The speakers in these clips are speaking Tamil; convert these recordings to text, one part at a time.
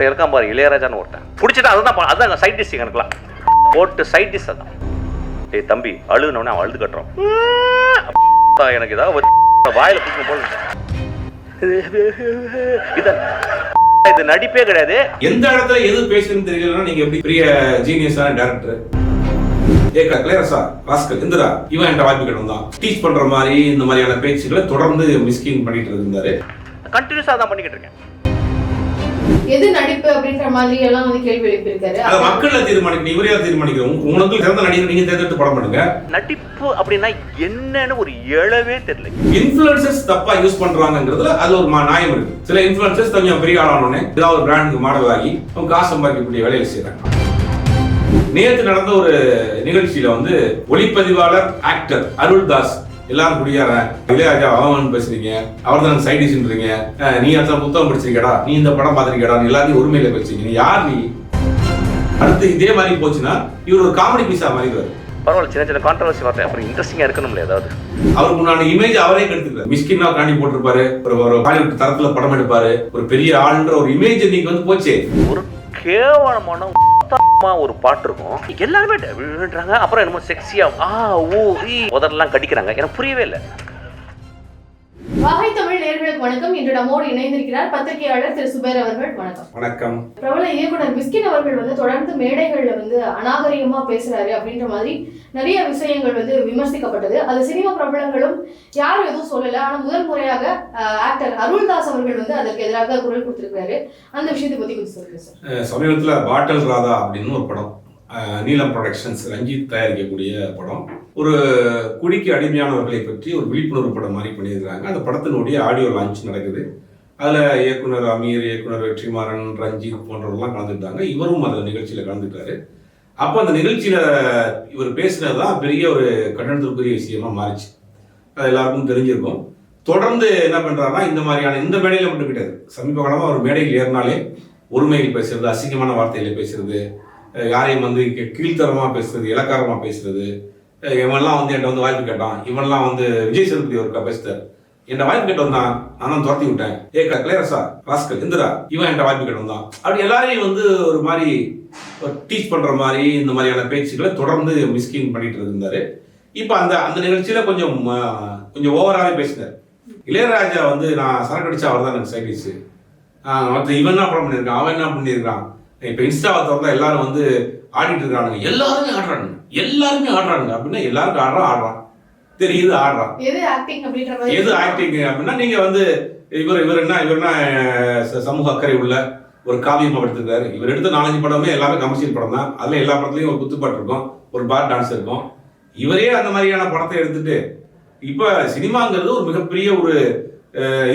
ஒருத்தன் இருக்கான் பாரு இளையராஜான்னு ஒருத்தன். பிடிச்சிட்டு அதுதான் அதான் சைட் டிஷ் எனக்குலாம் போட்டு சைட் டிஷ் அதான். டேய் தம்பி அழுகுனவனே அவன் அழுது கட்டுறான். எனக்கு ஏதாவது வாயில பிடிக்கும் போல இது இது நடிப்பே கிடையாது. எந்த இடத்துல எது பேசுன்னு தெரியலன்னா நீங்க எப்படி பெரிய ஜீனியஸான டேரக்டர் ஏக்கா கிளியரஸா ராஸ்கல் இந்திரா இவன் என்கிட்ட வாய்ப்பு கிடைக்கும் தான் டீச் பண்ற மாதிரி இந்த மாதிரியான பேச்சுகளை தொடர்ந்து மிஸ்கின் பண்ணிட்டு இருந்தாரு. கண்டினியூஸாக தான் பண்ணிக்கிட்டு இருக்கேன். எது நடிப்பு அப்படின்ற மாதிரி எல்லாம் வந்து கேள்வி எழுப்பியிருக்காரு. அதை மக்கள்ல தீர்மானிக்கணும் இவரே தீர்மானிக்கிறோம் உங்களுக்கு சிறந்த நடிகர் நீங்க தேர்ந்தெடுத்து படம் பண்ணுங்க. நடிப்பு அப்படின்னா என்னன்னு ஒரு எழவே தெரியல. இன்ஃபுளுசர்ஸ் தப்பா யூஸ் பண்றாங்கிறதுல அது ஒரு மா- நியாயம் இருக்கு. சில இன்ஃபுளுசர்ஸ் கொஞ்சம் பெரிய ஆளானோடனே ஏதாவது ஒரு பிராண்டுக்கு மாடல் ஆகி அவங்க காசு சம்பாதிக்கக்கூடிய வேலையை செய்யறாங்க நேற்று நடந்த ஒரு நிகழ்ச்சியில வந்து ஒளிப்பதிவாளர் ஆக்டர் அருள்தாஸ் எல்லாரும் குடியாரன் இளையராஜா அவன் பேசுறீங்க. அவர் தான் சைடிஸ்ன்றீங்க நீ அத்தனை புத்தகம் படிச்சிருக்கடா. நீ இந்த படம் பார்த்திருக்கடா எல்லாத்தையும் உரிமையில பேசுறீங்க. நீ யார் நீ? அடுத்து இதே மாதிரி போச்சுன்னா இவர் ஒரு காமெடி பீஸா மாறிடுவார். பரவாயில்ல சின்ன சின்ன கான்ட்ரவர்சி வரேன் அப்புறம் இன்ட்ரெஸ்டிங்காக இருக்கணும்ல ஏதாவது? அவருக்கு உண்டான இமேஜ் அவரே கெடுத்துக்கிறார் மிஸ்கின்னா காண்டி போட்டிருப்பாரு. ஒரு ஒரு ஹாலிவுட் தரத்துல படம் எடுப்பாரு. ஒரு பெரிய ஆளுன்ற ஒரு இமேஜ் இன்னைக்கு வந்து போச்சே. ஒரு கேவலமான ஒரு பாட்டு இருக்கும். எல்லாருமே அப்புறம் என்னமோ செக்ஸியா ஆ ஓ உதரெல்லாம் கடிக்கிறாங்க. எனக்கு புரியவே இல்லை. வாகை தமிழ் நேர்களுக்கு வணக்கம். இன்று நம்மோடு இணைந்திருக்கிறார் பத்திரிகையாளர் திரு சுபேர் அவர்கள். வணக்கம். வணக்கம். பிரபல இயக்குனர் மிஸ்கின் அவர்கள் வந்து தொடர்ந்து மேடைகள்ல வந்து அநாகரிகமா பேசுறாரு அப்படின்ற மாதிரி நிறைய விஷயங்கள் வந்து விமர்சிக்கப்பட்டது. அது சினிமா பிரபலங்களும் யாரும் எதுவும் சொல்லல. ஆனா முதல் முறையாக ஆக்டர் அருள்தாஸ் அவர்கள் வந்து அதற்கு எதிராக குரல் கொடுத்திருக்காரு அந்த விஷயத்தை பத்தி கொஞ்சம் சொல்லுங்க சார். சமீபத்துல பாட்டல் ராதா அப்படின்னு ஒரு படம் நீலம் ப்ரொடக்ஷன்ஸ் ரஞ்சித் தயாரிக்கக்கூடிய படம். ஒரு குடிக்கு அடிமையானவர்களை பற்றி ஒரு விழிப்புணர்வு படம் மாதிரி பண்ணியிருக்காங்க அந்த படத்தினுடைய ஆடியோ லான்ச் நடக்குது. அதில் இயக்குனர் அமீர் இயக்குனர் வெற்றிமாறன் ரஞ்சித் போன்றவர்கள்லாம் கலந்துட்டாங்க இவரும் அந்த நிகழ்ச்சியில் கலந்துட்டாரு அப்போ அந்த நிகழ்ச்சியில் இவர் பேசுனது தான் பெரிய ஒரு கட்டணத்திற்குரிய விஷயமா மாறிச்சு. அது எல்லாருக்கும் தெரிஞ்சிருக்கும். தொடர்ந்து என்ன பண்ணுறாருன்னா இந்த மாதிரியான இந்த மேடையில் மட்டும் கிடையாது. சமீப காலமாக ஒரு மேடையில் ஏறினாலே ஒருமையில் பேசுறது அசிங்கமான வார்த்தையில் பேசுறது யாரையும் வந்து கீழ்த்தரமாக பேசுறது இலக்காரமாக பேசுறது இவன்லாம் வந்து என்கிட்ட வந்து வாய்ப்பு கேட்டான். இவன்லாம் வந்து விஜய் சேதுபதி ஒருக்கா பேசுறாரு என்கிட்ட வாய்ப்பு கேட்டு வந்தான். நானும் துரத்தி விட்டேன். ஏ கிளியரஸா ராஸ்கல் இந்திரா இவன் என்கிட்ட வாய்ப்பு கேட்டு வந்தான். அப்படி எல்லாரையும் வந்து ஒரு மாதிரி டீச் பண்ற மாதிரி இந்த மாதிரியான பேச்சுக்களை தொடர்ந்து மிஸ்கின் பண்ணிட்டு இருந்தாரு. இப்போ அந்த அந்த நிகழ்ச்சியில கொஞ்சம் கொஞ்சம் ஓவராகவே பேசினார். இளையராஜா வந்து நான் சரக்கு அடிச்சா அவர் தான் எனக்கு சைடிஸ் மற்ற இவன் என்ன படம் பண்ணியிருக்கான்? அவன் என்ன பண்ணியிருக்கான்? இப்போ இன்ஸ்டாவை திறந்தா எல்லாரும் வந்து ஆடிட்டு இருக்கானுங்க. எல்லாருமே ஆடுறானுங்க. எல்லாருமே ஆடுறானுங்க. அப்படின்னா எல்லாருக்கும் ஆடுறான் ஆடுறான் தெரியுது ஆடுறான் எது ஆக்டிங் அப்படின்ற மாதிரி? எது ஆக்டிங் அப்படின்னா நீங்க வந்து இவர் இவர் என்ன இவர் என்ன சமூக அக்கறை உள்ள ஒரு காவியமா எடுத்திருக்காரு. இவர் எடுத்த நாலஞ்சு படமே எல்லாமே கமர்ஷியல் படம் தான். அதுல எல்லா படத்துலயும் ஒரு குத்துப்பாட்டு இருக்கும் ஒரு பார் டான்ஸ் இருக்கும். இவரே அந்த மாதிரியான படத்தை எடுத்துட்டு இப்ப சினிமாங்கிறது ஒரு மிகப்பெரிய ஒரு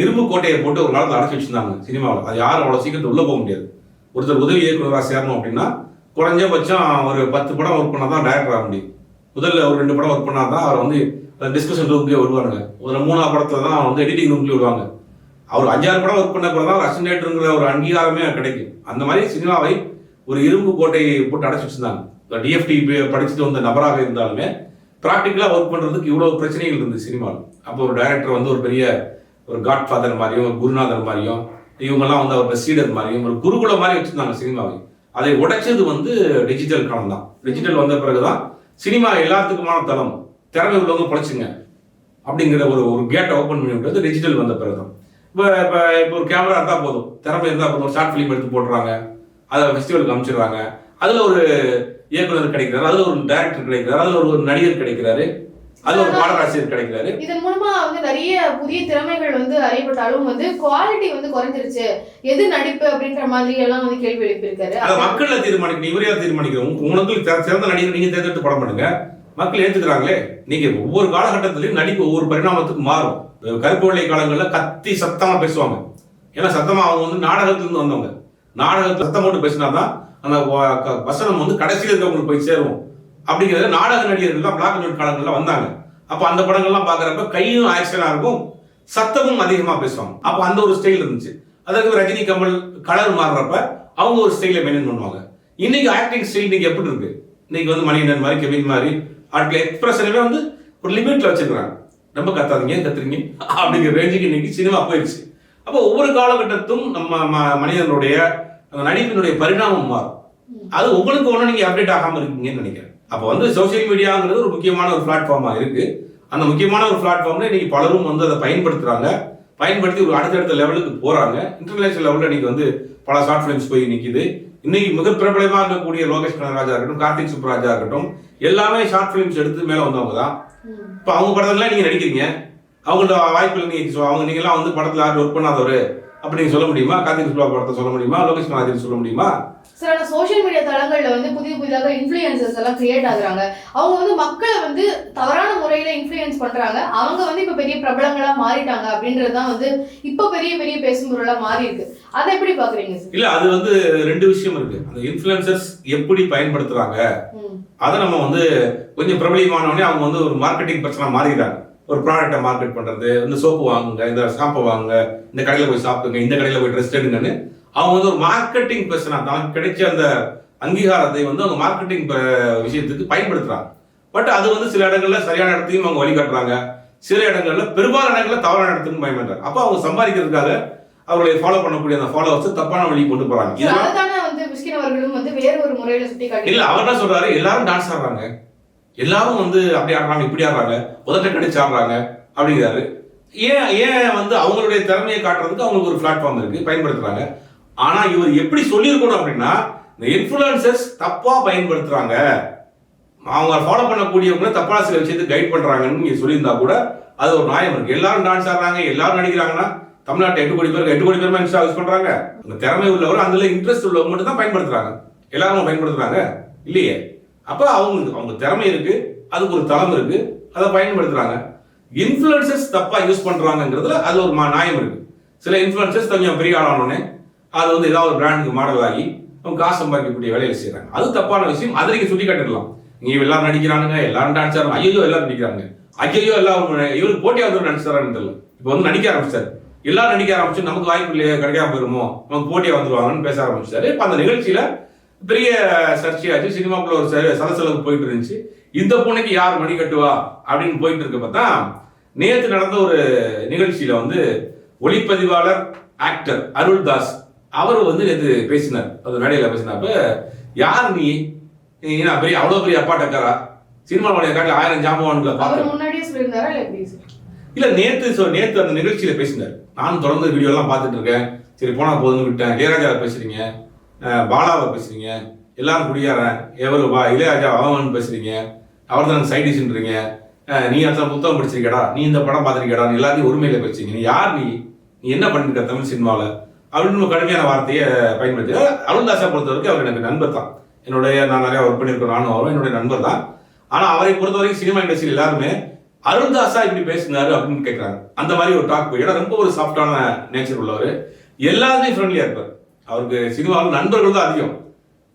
இரும்பு கோட்டையை போட்டு ஒரு காலத்துல அடைச்சி வச்சிருந்தாங்க சினிமாவில். அது யாரும் அவ்வளவு சீக்கிரத்தில் உள்ள போக முடியாது. ஒருத்தர் உதவி இயக்குனராக சேரணும் அப்படின்னா குறைஞ்சபட்சம் ஒரு பத்து படம் ஒர்க் பண்ணால் தான் டேரக்டர் ஆக முடியும். முதல்ல ஒரு ரெண்டு படம் ஒர்க் பண்ணால் தான் அவர் வந்து டிஸ்கஷன் ரூம்லேயே வருவாருங்க ஒரு மூணாவது படத்தில் தான் அவர் வந்து எடிட்டிங் ரூம்லேயே வருவாங்க அவர் அஞ்சாறு படம் ஒர்க் பண்ண பிறகு தான் ஒரு அசிஸ்டன்ட்ங்கிற ஒரு அங்கீகாரமே கிடைக்கும். அந்த மாதிரி சினிமாவை ஒரு இரும்பு கோட்டையை போட்டு அடைச்சி வச்சிருந்தாங்க. டிஎஃப்டி படிச்சுட்டு வந்த நபராக இருந்தாலுமே ப்ராக்டிக்கலாக ஒர்க் பண்ணுறதுக்கு இவ்வளோ பிரச்சனைகள் இருந்தது சினிமாவில். அப்போ ஒரு டைரக்டர் வந்து ஒரு பெரிய ஒரு காட் ஃபாதர் மாதிரியும் ஒரு குருநாதர் மாதிரியும் இவங்கெல்லாம் வந்து அவரோட சீடர் மாதிரியும் ஒரு குருகுல மாதிரி வச்சுருந்தாங்க சினிமாவை. அதை உடைச்சது வந்து டிஜிட்டல் காலம் தான். டிஜிட்டல் வந்த பிறகுதான் சினிமா எல்லாத்துக்குமான தளம் திறமை உள்ளவங்க பழச்சுங்க அப்படிங்கிற ஒரு ஒரு கேட்டை ஓப்பன் பண்ணி விட்டது டிஜிட்டல் வந்த பிறகுதான். இப்போ இப்போ இப்போ ஒரு கேமரா இருந்தால் போதும். திறமை இருந்தால் போதும். ஷார்ட் ஃபிலிம் எடுத்து போடுறாங்க அதை ஃபெஸ்டிவலுக்கு அமைச்சிடுறாங்க அதில் ஒரு இயக்குனர் கிடைக்கிறாரு. அதில் ஒரு டைரக்டர் கிடைக்கிறாரு. அதில் ஒரு நடிகர் கிடைக்கிறாரு. அதில் ஒரு பாடலாசிரியர் கிடைக்கிறாரு. இதன் மூலமா வந்து நிறைய புதிய திறமைகள் வந்து அறியப்பட்டாலும் வந்து குவாலிட்டி வந்து குறைஞ்சிருச்சு. எது நடிப்பு அப்படின்ற மாதிரி எல்லாம் வந்து கேள்வி எழுப்பியிருக்காரு. அதை மக்கள்ல தீர்மானிக்கணும் இவரே தீர்மானிக்கிறோம் உங்களுக்கு சிறந்த நடிகர் நீங்க தேர்ந்தெடுத்து படம் பண்ணுங்க. மக்கள் ஏத்துக்கிறாங்களே. நீங்க ஒவ்வொரு காலகட்டத்திலையும் நடிப்பு ஒவ்வொரு பரிணாமத்துக்கு மாறும். கருப்பு வெள்ளை காலங்களில் கத்தி சத்தமா பேசுவாங்க. ஏன்னா சத்தமா அவங்க வந்து நாடகத்துல இருந்து வந்தவங்க. நாடகத்துல சத்தம் போட்டு பேசினாதான் அந்த வசனம் வந்து கடைசியில் இருக்கவங்களுக்கு போய் சேரும். அப்படிங்கிறத நாடக நடிகர்கள்லாம் பிளாக் அண்ட் ஒயிட் காலங்கள்ல வந்தாங்க. அப்போ அந்த படங்கள்லாம் பாக்குறப்ப கையும் ஆக்ஷனா இருக்கும் சத்தமும் அதிகமா பேசுவாங்க. அப்போ அந்த ஒரு ஸ்டைல் இருந்துச்சு. அதற்கு ரஜினி கமல் கலர் மாறுறப்ப அவங்க ஒரு ஸ்டைலை மெயின்டைன் பண்ணுவாங்க. இன்னைக்கு ஆக்டிங் ஸ்டைல் இன்னைக்கு எப்படி இருக்கு? இன்னைக்கு வந்து மணிகண்டன் மாதிரி கெவின் மாதிரி ஆட்கள் எக்ஸ்பிரஷனவே வந்து ஒரு லிமிட்ல வச்சுக்கிறாங்க ரொம்ப கத்தாதீங்க கத்துறீங்க. அப்படிங்கிற ரேஞ்சுக்கு இன்னைக்கு சினிமா போயிடுச்சு அப்போ ஒவ்வொரு காலகட்டத்தும் நம்ம ம- மனிதனுடைய நடிப்பினுடைய பரிணாமம் மாறும். அது உங்களுக்கு ஒன்று நீங்கள் அப்டேட் ஆகாமல் இருக்கீங்கன்னு நினைக்கிறேன். அப்போ வந்து சோஷியல் மீடியாங்கிறது ஒரு முக்கியமான ஒரு பிளாட்ஃபார்மாக இருக்குது அந்த முக்கியமான ஒரு பிளாட்ஃபார்ம்ல இன்னைக்கு பலரும் வந்து அதை பயன்படுத்துகிறாங்க பயன்படுத்தி ஒரு அடுத்தடுத்த லெவலுக்கு போகிறாங்க இன்டர்நேஷனல் லெவலில் இன்னைக்கு வந்து பல ஷார்ட் ஃபிலிம்ஸ் போய் நிற்கிது இன்னைக்கு மிக பிரபலமாக இருக்கக்கூடிய லோகேஷ் கனகராஜா இருக்கட்டும் கார்த்திக் சுப்ராஜா இருக்கட்டும் எல்லாமே ஷார்ட் ஃபிலிம்ஸ் எடுத்து மேலே வந்தவங்க தான். இப்போ அவங்க படத்துலலாம் நீங்கள் நடிக்கிறீங்க. அவங்களோட வாய்ப்பில் நீங்கள் அவங்க நீங்களாம் வந்து படத்தில் யாரும் ஒர்க் பண்ணாதவர். அப்படி நீங்கள் சொல்ல முடியுமா? கார்த்திக் சுப்ரா படத்தை சொல்ல முடியுமா? லோகேஷ் கனகராஜன் சொல்ல முடியுமா? சில சோஷியல் மீடியா தளங்கள்ல வந்து புதிய புதிதாக இன்ஃப்ளூயன்சர்ஸ் எல்லாம் கிரியேட் ஆகுறாங்க. அவங்க வந்து மக்களை வந்து தவறான முறையில இன்ஃப்ளூயன்ஸ் பண்றாங்க. அவங்க வந்து இப்ப பெரிய பிரபலங்களா மாறிட்டாங்க அப்படின்றது தான் வந்து இப்ப பெரிய பெரிய பேசும் பொருளா மாறி இருக்கு. அதை எப்படி பாக்குறீங்க இல்லை அது வந்து ரெண்டு விஷயம் இருக்கு. அந்த இன்ஃப்ளூயன்சர்ஸ் எப்படி பயன்படுத்துறாங்க. அதை நம்ம வந்து கொஞ்சம் பிரபலியமானவொடனே அவங்க வந்து ஒரு மார்க்கெட்டிங் பிரச்சனை மாறிடுறாங்க. ஒரு ப்ராடக்ட்டை மார்க்கெட் பண்றது இந்த சோப்பு வாங்குங்க இந்த ஷாம்பை வாங்குங்க இந்த கடையில் போய் சாப்பிடுங்க இந்த கடையில் போய் ட்ரெஸ் எடுங்கன்னு அவங்க வந்து ஒரு மார்க்கெட்டிங் பிரச்சனை தனக்கு கிடைச்ச அந்த அங்கீகாரத்தை வந்து அவங்க மார்க்கெட்டிங் விஷயத்துக்கு பயன்படுத்துறாங்க. பட் அது வந்து சில இடங்கள்ல சரியான இடத்தையும் அவங்க வழிகாட்டுறாங்க. சில இடங்கள்ல பெரும்பாலான இடங்கள்ல தவறான இடத்துக்கும் பயன்படுறாங்க. அப்போ அவங்க சம்பாதிக்கிறதுக்காக அவர்களை ஃபாலோ பண்ணக்கூடிய அந்த ஃபாலோவர்ஸ் தப்பான வழி கொண்டு காட்டி இல்ல அவர் என்ன சொல்றாரு? எல்லாரும் டான்ஸ் ஆடுறாங்க. எல்லாரும் வந்து அப்படி ஆடுறாங்க இப்படி ஆடுறாங்க உதட்ட கடிச்சு ஆடுறாங்க அப்படிங்கிறாரு. ஏன் ஏன் வந்து அவங்களுடைய திறமையை காட்டுறதுக்கு அவங்களுக்கு ஒரு பிளாட்ஃபார்ம் இருக்கு பயன்படுத்துறாங்க? ஆனா இவர் எப்படி சொல்லியிருக்கணும் அப்படின்னா இந்த இன்ஃபுளுசர்ஸ் தப்பா பயன்படுத்துறாங்க. அவங்க ஃபாலோ பண்ணக்கூடியவங்கள தப்பா சில விஷயத்தை கைட் பண்றாங்கன்னு நீங்க சொல்லியிருந்தா கூட அது ஒரு நியாயம் இருக்கு. எல்லாரும் டான்ஸ் ஆடுறாங்க எல்லாரும் நடிக்கிறாங்கன்னா தமிழ்நாட்டு எட்டு கோடி பேருக்கு எட்டு கோடி பேர் இன்ஸ்டா யூஸ் பண்றாங்க. அந்த திறமை உள்ளவர் அதுல இன்ட்ரெஸ்ட் உள்ளவங்க மட்டும் தான் பயன்படுத்துறாங்க. எல்லாரும் பயன்படுத்துறாங்க? இல்லையே. அப்போ அவங்களுக்கு அவங்க திறமை இருக்கு அதுக்கு ஒரு தளம் இருக்கு அதை பயன்படுத்துறாங்க. இன்ஃப்ளூயன்சஸ் தப்பா யூஸ் பண்றாங்கிறதுல அது ஒரு மா- நியாயம் இருக்கு. சில இன்ஃப்ளூயன்சஸ் கொஞ்சம் பெரிய ஆளானோடனே அது வந்து ஏதாவது ஒரு பிராண்டுக்கு மாடல் ஆகி அவங்க காசு சம்பாதிக்கக்கூடிய வேலையை செய்யறாங்க அது தப்பான விஷயம் அதை நீங்க சுட்டி காட்டிடலாம். நீங்க எல்லாரும் நடிக்கிறானுங்க எல்லாரும் டான்ஸ் ஆடுறாங்க ஐயோ எல்லாரும் நடிக்கிறாங்க. ஐயோ எல்லாரும் இவருக்கு போட்டியாக வந்து நடிச்சாரான்னு தெரியல. இப்போ வந்து நடிக்க ஆரம்பிச்சார். எல்லாரும் நடிக்க ஆரம்பிச்சு நமக்கு வாய்ப்பு இல்லையே கிடைக்காம போயிருமோ நமக்கு போட்டியா வந்துருவாங்கன்னு பேச ஆரம்பிச்சாரு. இப்போ அந்த நிகழ்ச்சியில பெரிய சர்ச்சையாச்சு. சினிமாக்குள்ள ஒரு ச- சலசலப்பு போயிட்டு இருந்துச்சு இந்த பொண்ணுக்கு யார் மணி கட்டுவா? அப்படின்னு போயிட்டு இருக்க பார்த்தா நேத்து நடந்த ஒரு நிகழ்ச்சியில வந்து ஒளிப்பதிவாளர் ஆக்டர் அருள்தாஸ் அவர் வந்து நேத்து பேசினார். அது மேடையில பேசினப்ப யார் நீ? நீ என்ன பெரிய அவ்வளவு பெரிய அப்பாட்டக்காரா? சினிமாவுடைய காட்டில் ஆயிரம் ஜாமான்களை பார்த்து. இல்ல நேத்து நேத்து அந்த நிகழ்ச்சியில பேசினார். நானும் தொடர்ந்து வீடியோ எல்லாம் பார்த்துட்டு இருக்கேன் சரி போனா போதுன்னு விட்டேன். இளையராஜாவை பேசுறீங்க. பாலாவை பேசுறீங்க. எல்லாரும் குடியாரன் எவரு வா இளையராஜா அவன் பேசுகிறீங்க அவர் தான் சைடிஷ்ன்றீங்க நீ அடுத்த புத்தகம் படிச்சிருக்கடா. நீ இந்த படம் பார்த்துருக்கடா. நீ எல்லாத்தையும் உரிமையில் பேசுறீங்க. நீ யார் நீ? நீ என்ன பண்ணிருக்க தமிழ் சினிமாவில்? அப்படின்னு கடுமையான வார்த்தையை பயன்படுத்தி அருள்தாஸை பொறுத்த வரைக்கும் அவர் எனக்கு நண்பர் தான். என்னுடைய நான் நிறைய ஒர்க் பண்ணியிருக்கேன் நானும் அவரும் என்னுடைய நண்பர் தான். ஆனால் அவரை பொறுத்த வரைக்கும் சினிமா இண்டஸ்ட்ரி எல்லாருமே அருள்தாஸா இப்படி பேசினாரு அப்படின்னு கேட்குறாங்க அந்த மாதிரி ஒரு டாக் போய் ஏன்னா ரொம்ப ஒரு சாஃப்டான நேச்சர் உள்ளவர். எல்லாருமே ஃப்ரெண்ட்லியாக இருப்பார். அவருக்கு சினிமாவில் நண்பர்கள் தான் அதிகம்.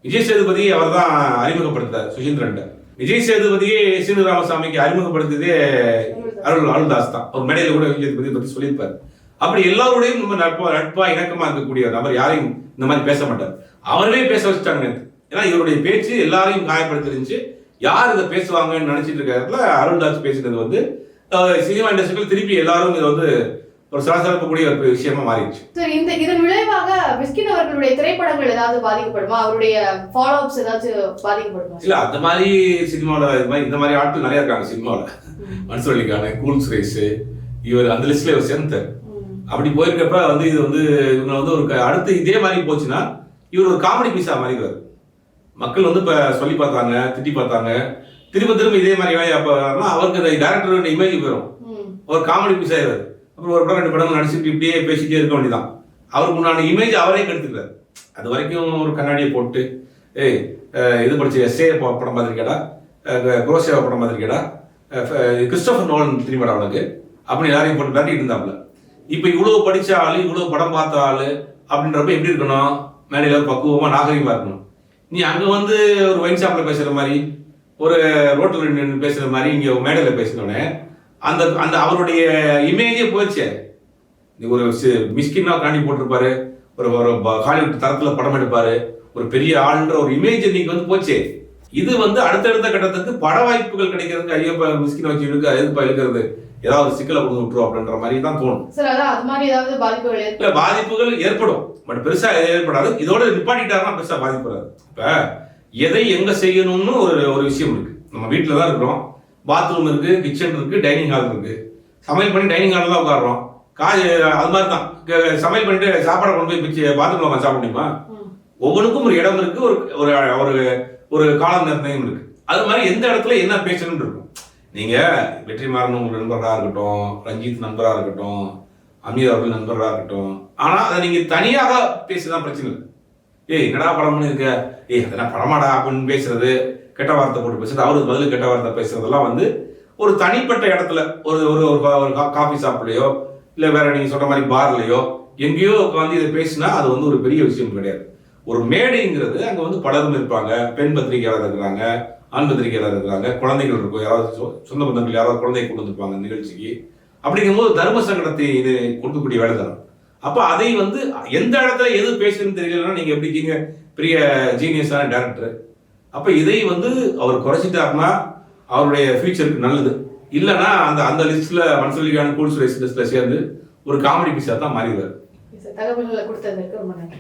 விஜய் சேதுபதி அவர் தான் அறிமுகப்படுத்தார் சுசீந்திரன் விஜய் சேதுபதியே சீனு ராமசாமிக்கு அறிமுகப்படுத்தியதே அருள் அருள்தாஸ் தான். அவர் மேடையில் கூட விஜய் சேதுபதி பற்றி சொல்லியிருப்பார். அப்படி எல்லாரோடையும் நம்ம நட்பா நட்பா இணக்கமா இருக்கக்கூடிய நபர் யாரையும் இந்த மாதிரி பேச மாட்டார். அவரவே பேச வச்சுட்டாங்க ஏன்னா இவருடைய பேச்சு எல்லாரையும் காயப்படுத்திருந்துச்சு. யார் இதை பேசுவாங்கன்னு நினைச்சிட்டு இருக்கிறதுல அருள்தாஸ் பேசினது வந்து சினிமா இண்டஸ்ட்ரியில் திருப்பி எல்லாரும் இதை வந்து ஒரு சலசலப்புக்கூடிய ஒரு விஷயமா மாறிடுச்சு. சார் இந்த இதன் விளைவாக மிஸ்கின் அவர்களுடைய திரைப்படங்கள் ஏதாவது பாதிக்கப்படுமா? அவருடைய ஃபாலோ அப்ஸ் ஏதாச்சும் பாதிக்கப்படுமா? இல்ல அந்த மாதிரி சினிமாவில் இது மாதிரி இந்த மாதிரி ஆட்கள் நிறைய இருக்காங்க சினிமாவில் மன்சூலிக்கான கூல் சுரேஷ் இவர் அந்த லிஸ்ட்ல இவர் சேர்ந்தார். அப்படி போயிருக்கப்ப வந்து இது வந்து இவங்க வந்து ஒரு அடுத்து இதே மாதிரி போச்சுன்னா இவர் ஒரு காமெடி பீஸா மாறிடுவார். மக்கள் வந்து இப்ப சொல்லி பார்த்தாங்க திட்டி பார்த்தாங்க. திரும்ப திரும்ப இதே மாதிரி வேலையை அப்போ அவருக்கு அந்த டேரக்டரோட இமேஜ் போயிடும். ஒரு காமெடி பீஸ் ஆயிடுவார். அப்புறம் ஒரு படம் ரெண்டு படம் நடிச்சுட்டு இப்படியே பேசிட்டே இருக்க வேண்டியதான் அவருக்கு உண்டான இமேஜ் அவரே கெடுத்துக்கிறார் அது வரைக்கும் ஒரு கண்ணாடியை போட்டு ஏய் இது படிச்ச எஸ்ஏ படம் பார்த்துருக்கேடா குரோசேவா படம் பார்த்துருக்கேடா கிறிஸ்டோபர் நோலன் தெரியுமாடா அவனுக்கு அப்படின்னு எல்லாரையும் போட்டு மிரட்டிட்டு இருந்தாப்புல. இப்போ இவ்வளோ படித்த ஆளு இவ்வளோ படம் பார்த்த ஆள் அப்படின்றப்ப எப்படி இருக்கணும்? மேடையில் ஒரு பக்குவமா இருக்கணும். நீ அங்கே வந்து ஒரு ஒயின் ஷாப்பில் பேசுகிற மாதிரி ஒரு ரோட்டில் நின்று மாதிரி இங்கே மேடையில் பேசினோடனே அந்த அந்த அவருடைய இமேஜே போயிடுச்சே. நீ ஒரு மிஸ்கின்னா காண்டி போட்டிருப்பாரு. ஒரு ஒரு ஹாலிவுட் தரத்துல படம் எடுப்பாரு. ஒரு பெரிய ஆளுன்ற ஒரு இமேஜ் இன்னைக்கு வந்து போச்சே. இது வந்து அடுத்தடுத்த கட்டத்துக்கு பட வாய்ப்புகள் கிடைக்கிறதுக்கு ஐயப்பா மிஸ்கின் வச்சு இழுக்க எதுப்பா இழுக்கிறது? ஏதாவது சிக்கலை கொண்டு விட்டுரும் அப்படின்ற மாதிரி தான் தோணும். சார் அதான் அது மாதிரி ஏதாவது பாதிப்புகள் ஏற்ப- இல்ல பாதிப்புகள் ஏற்படும். பட் பெருசா ஏற்படாது. இதோட நிப்பாட்டிட்டாருன்னா பெருசா பாதிப்பு வராது. இப்ப எதை எங்க செய்யணும்னு ஒரு ஒரு விஷயம் இருக்கு. நம்ம வீட்டில தான் இருக்கிறோம். பாத்ரூம் இருக்கு கிச்சன் இருக்கு டைனிங் ஹால் இருக்கு. சமையல் பண்ணி டைனிங் ஹாலில் தான் உட்காடுறோம் காய் அது மாதிரி தான். சமையல் பண்ணிட்டு சாப்பாடை கொண்டு போய் பிச்சு பாத்ரூம்ல உட்காந்து சாப்பிட முடியுமா. ஒவ்வொன்றுக்கும் ஒரு இடம் இருக்கு ஒரு ஒரு ஒரு ஒரு கால நிர்ணயம் இருக்கு. அது மாதிரி எந்த இடத்துல என்ன பேசணும்னு இருக்கும். நீங்க வெற்றிமாறன் உங்க நண்பராக இருக்கட்டும் ரஞ்சித் நண்பராக இருக்கட்டும் அமீர் அவர்கள் நண்பராக இருக்கட்டும். ஆனா அதை நீங்க தனியாக பேசிதான் பிரச்சனை இல்லை. ஏய் என்னடா படம்னு இருக்க? ஏய் அதெல்லாம் படமாடா அப்படின்னு பேசுறது. கெட்ட வார்த்தை போட்டு பேசுறது அவருக்கு பதில் கெட்ட வார்த்தை பேசுறதெல்லாம் வந்து ஒரு தனிப்பட்ட இடத்துல ஒரு ஒரு ஒரு ஒரு காஃபி ஷாப்லயோ இல்லை வேற நீங்க சொல்கிற மாதிரி பார்லையோ எங்கேயோ உட்காந்து இதை பேசினா அது வந்து ஒரு பெரிய விஷயம் கிடையாது. ஒரு மேடைங்கிறது அங்கே வந்து பலரும் இருப்பாங்க பெண் பத்திரிகையாளர் இருக்கிறாங்க ஆண் பத்திரிகையாளர் இருக்கிறாங்க குழந்தைகள் இருக்கும் யாராவது சொந்த பந்தங்கள் யாராவது குழந்தைய கொண்டு வந்திருப்பாங்க நிகழ்ச்சிக்கு. அப்படிங்கும்போது தர்ம சங்கடத்தை இது கொடுக்கக்கூடிய வேலை தரும் அப்போ அதை வந்து எந்த இடத்துல எது பேசுன்னு தெரியலன்னா நீங்க எப்படி இருக்கீங்க? பெரிய ஜீனியஸான டேரக்டர் அப்ப இதை வந்து அவர் குறைச்சிட்டாருன்னா அவருடைய ஃபியூச்சருக்கு நல்லது. இல்லைன்னா அந்த அந்த லிஸ்ட்ல மன்சூலிகான கூல்ஸ் லிஸ்ட்ல சேர்ந்து ஒரு காமெடி பீஸா தான் மாறிடுவார். தகவல்களை கொடுத்ததற்கு ரொம்ப நன்றி.